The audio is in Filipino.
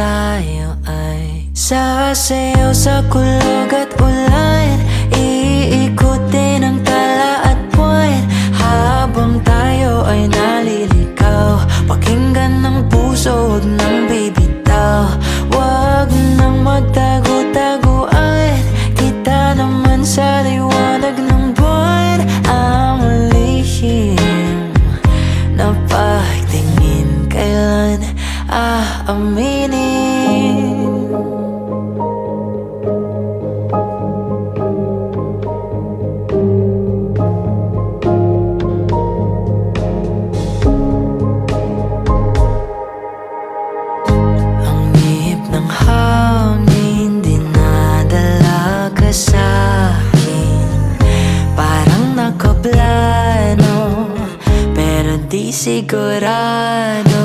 tayo ay Sasayaw sa kulog at ulan Iikutin ang tala at buwan Habang tayo ay naliligaw Pakinggan ng puso, huwag nang bibitaw. Huwag nang magtago-taguan. Kita naman sa Kailan aaminin Ang ihip ng hangin Dinadala ka sa'kin Parang nakaplano Pero di sigurado